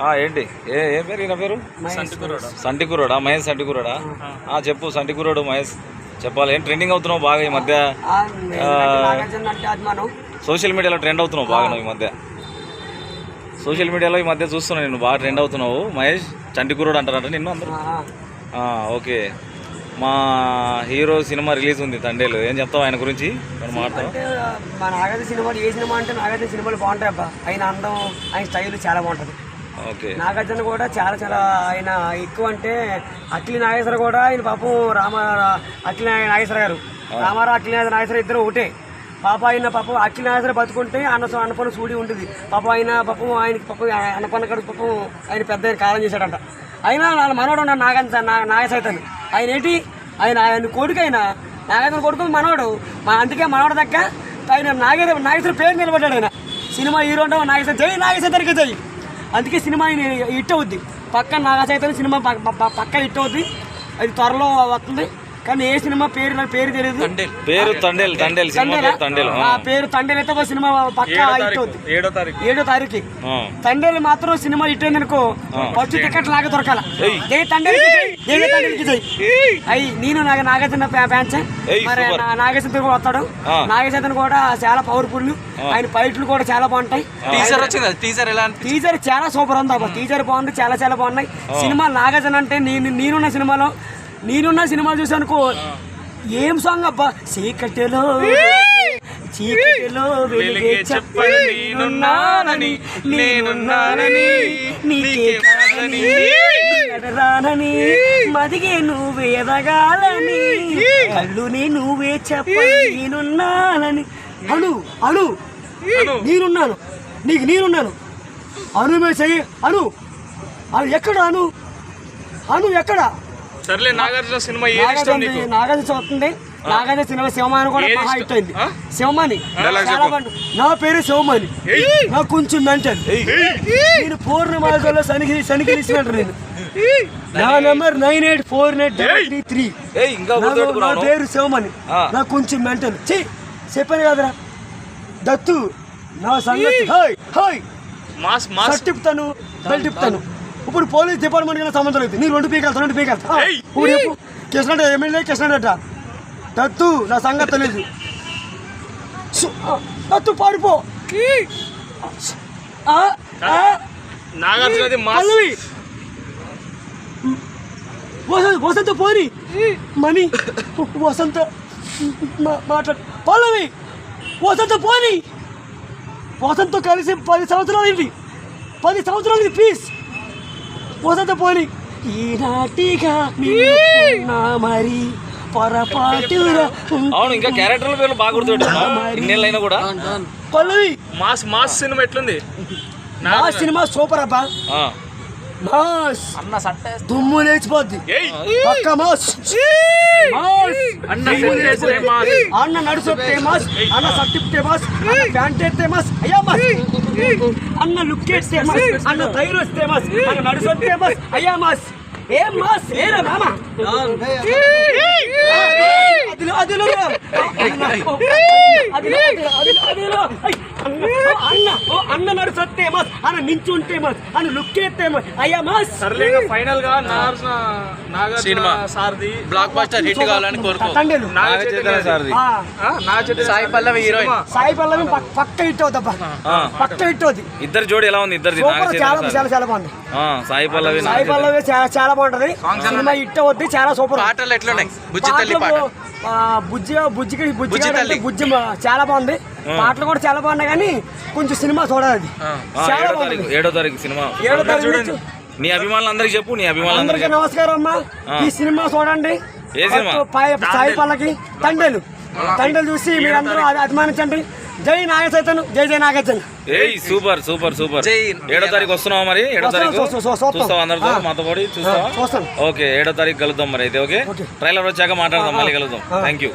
ఆ, ఏంటి? ఏ ఏం పేరు? ఈయన పేరు? సంటికురోడా మహేష్ సంటికురోడా ఆ, చెప్పు సంటికురోడు మహేష్. చెప్పాలి. ఏం ట్రెండింగ్ అవుతున్నావు బాగా ఈ మధ్య? సోషల్ మీడియాలో ట్రెండ్ అవుతున్నావు బాగా నువ్వు ఈ మధ్య. సోషల్ మీడియాలో ఈ మధ్య చూస్తున్నావు నేను. బాగా ట్రెండ్ అవుతున్నావు. మహేష్ చంటికురోడు అంటారంట నిన్ను అందరూ? ఆ, ఆ, ఓకే. మా హీరో సినిమా రిలీజ్ ఉంది తండేలు ఏం చెప్తావు ఆయన గురించి? మనం మాట్లాడతాం అంటే మా నాగార్జున సినిమాలు ఏ సినిమా అంటే నాగార్జున సినిమాలు బాగుంటాయి అబ్బా ఆయన అందం ఆయన స్టైల్ చాలా బాగుంటుంది. నాగార్జున కూడా చాలా చాలా ఆయన ఎక్కువ అంటే అఖిలి నాగేశ్వర కూడా ఆయన పాపం రామ అఖిలి నాగేశ్వర గారు. రామారావు అఖిలి నాగేశ్వర ఇద్దరు ఒకటే. పాప ఆయన పాపం అఖిలి నాగేశ్వర బతుకుంటే అన్న అన్నపన్న సూడి ఉంటుంది. పాపం ఆయన పాపం ఆయనకి పాపం అన్నపన్న కడుపు పాపం ఆయన పెద్ద ఆయన కాలం చేశాడంట. అయినా వాళ్ళ మనవడు ఉన్నాడు నాగ నాగసైతన్. ఆయన ఏంటి? ఆయన ఆయన కొడుకు ఆయన నాగేశ్వర కొడుకు మనవడు. మా అందుకే మనవడు దక్క. ఆయన నాగేశ్వర నాగేశ్వర పేరు నిలబడ్డాడు ఆయన. సినిమా హీరో అంటే నాగేశ్వర జై నాగేశ్వరికి జై. అందుకే సినిమా హిట్ అవుద్ది. పక్క నాగా చైతన్య సినిమా పక్క- హిట్ అవుద్ది. అది త్వరలో వస్తుంది. కానీ ఏ సినిమా పేరు నాకు పేరు తెలియదు పేరు తండేలు. తండేలు సినిమా తండేలా? పేరు తండేలు. ఆ పేరు తండేలు అయితే ఒక సినిమా పక్క హిట్ అవుద్ది. ఏడో తారీఖు. ఏడో తారీఖు. తండేలు మాత్రం సినిమా హిట్ అయింది అనుకో ఫస్ట్ టికెట్ లాగా దొరకాల. తండేలకి జై అయ్యి నేను నాగ నాగార్జున ఫ్యాన్స్. మరి నాగేశ్వర కూడా వస్తాడు. నాగేశ్వర కూడా చాలా పవర్ఫుల్. ఆయన ఫైట్లు కూడా చాలా బాగుంటాయి. టీజర్ వచ్చింది? టీజర్ ఎలా టీజర్ చాలా సూపర్ ఉంది అబ్బా. టీజర్ బాగుంది చాలా చాలా బాగున్నాయి. సినిమా నాగార్జున అంటే నేను నేనున్న సినిమాలో నేనున్న సినిమా చూసానుకో ఏం సాంగ్ అబ్బా? చీకటిలో చీకటిలో వెలిగే చెప్పని నేనున్నానని నేనున్నానని నీకే కాదని. ఎడరానని మదిగే నువ్వే ఎదగాలని. కళ్ళుని నువ్వే చెప్పని నేనున్నానని. అను అను. నేనున్నాను. నీకు నేనున్నాను. అను మే చెయ్యి. అను. అను ఎక్కడ అను? అను ఎక్కడ? సర్లే నాగార్జున సినిమా ఏది ఇష్టం నాగార్జున నీకు? నాగార్జున వస్తుంది. నాగార్జున సినిమా శివమాని కూడా బాగా? హిట్ అయింది? శివమాని. చెప్పు. నా పేరు శివమాని. నాకు కొంచెం మెంటల్. నేను పూర్ణిమాలో శనికి శనికి నేను. నా number nine eight four nine three three. ఇంకా నా పేరు శివమణి ఆ. నాకు కొంచెం మెంటల్. ఛీ! చెప్పాను కదరా. దత్తు నా సంగతి. హాయ్ హాయ్ మాస్ తిప్పుతాను బెల్ట్ తిప్పుతాను ఇప్పుడు పోలీస్ డిపార్ట్మెంట్ కింద సంబంధం లేదు. నీ రెండు పీకెళ్తా రెండు పీకెళ్తా. ఇప్పుడు చెప్పు. కృష్ణ ఎమ్మెల్యే కృష్ణడట దత్తు నా సంగతి తెలియదు దత్తు పారిపో. ఆ, ఆ, నాగార్జునది మాస్ పల్లవి వసంత వసంత పోని. మణి వసంత మాట్లాడు పల్లవి వసంత పోని. వసంత కలిసి పది సంవత్సరాలు అయింది. పది సంవత్సరాలు ఇది ప్లీజ్ వసంత పోని. ఈనాటిగా మరి పొరపాటురా అవును ఇంకా క్యారెక్టర్ల పేర్లు బాగా గుర్తుపెట్టుకున్నావు ఇన్నేళ్ళు అయినా కూడా. పల్లవి. మాస్ మాస్ సినిమా ఎట్లుంది? మా సినిమా సూపర్ అబ్బా. ఆ. మాస్. అన్న సట్టే దుమ్ము లేచిపోద్ది. ఏయ్. పక్క మాస్. మాస్. అన్న అన్న నడుసొత్తే మాస్. అన్న సట్టిప్తే మాస్. అన్న ప్యాంట్ ఎత్తే మాస్. అయ్యా మాస్. అన్న లుక్ ఎత్తే మాస్. అన్న ధైర్యం వస్తే మాస్. అన్న నడుసొత్తే మాస్. అయ్యా మాస్. ఏం మాస్? ఏరా మామ? అదిలో అదిలో. అన్న ఓ అన్న మాస్ అన్న నించుంటే మాస్ అన్న లుక్ ఎత్తే మాస్. అయ్యా మాస్. సర్లే ఫైనల్గా Nagarjuna Nagarjuna cinema. Sarathi blockbuster hit కావాలని కోరుకో. చైతన్య సాయి పల్లవి హీరోయిన్. సాయి పల్లవి పక్- పక్క హిట్ అవుద్దబ్బా ఆ. పక్క హిట్ ఇద్దరు జోడి ఎలా ఉంది? ఇద్దరిది చాలా చాలా. చాలా బాగుంది. ఆ, సాయి పల్లవి సాయి. పల్లవి చాలా బాగుంటది. సినిమా హిట్ అవుద్ది చాలా సూపర్ పాటలు ఎట్లున్నాయి? బుజ్జి తల్లి పాట. బుజ్జి బుజ్జికి బుజ్జి బుజ్జి. బుజ్జి చాలా బాగుంది. పాటలు కూడా చాలా బాగున్నాయి కానీ కొంచెం సినిమా చూడాలి అది. ఆ, చాలా ఏడో బాగుంది. తారీఖు ఏడో తారీఖు సినిమా. ఏడో తారీఖు నుంచి నీ అభిమానులందరికీ చెప్పు నీ అభిమానులందరికీ అందరికీ నమస్కారం అమ్మా. ఈ సినిమా చూడండి. ఏ సినిమా? ఫస్ట్ పై- సాయి పల్లకి తండేలు తండేలు చూసి మీరందరూ అది అభిమానించండి. జై నాగ చైతన్య జై జై నాగ చైతన్య ఏయ్ సూపర్ సూపర్ సూపర్. జై. ఏడో తారీఖు వస్తున్నావా మరి? ఏడో వస్తాను, తారీఖు. చూస్తావా అందరితో? ఆ. మాతో పాటు చూస్తావా? చూస్తాను. ఓకే ఏడో తారీఖు కలుద్దాం మరి అయితే ఓకే? ఓకే. ట్రైలర్ వచ్చాక మాట్లాడదాం మళ్ళీ కలుద్దాం. Thank you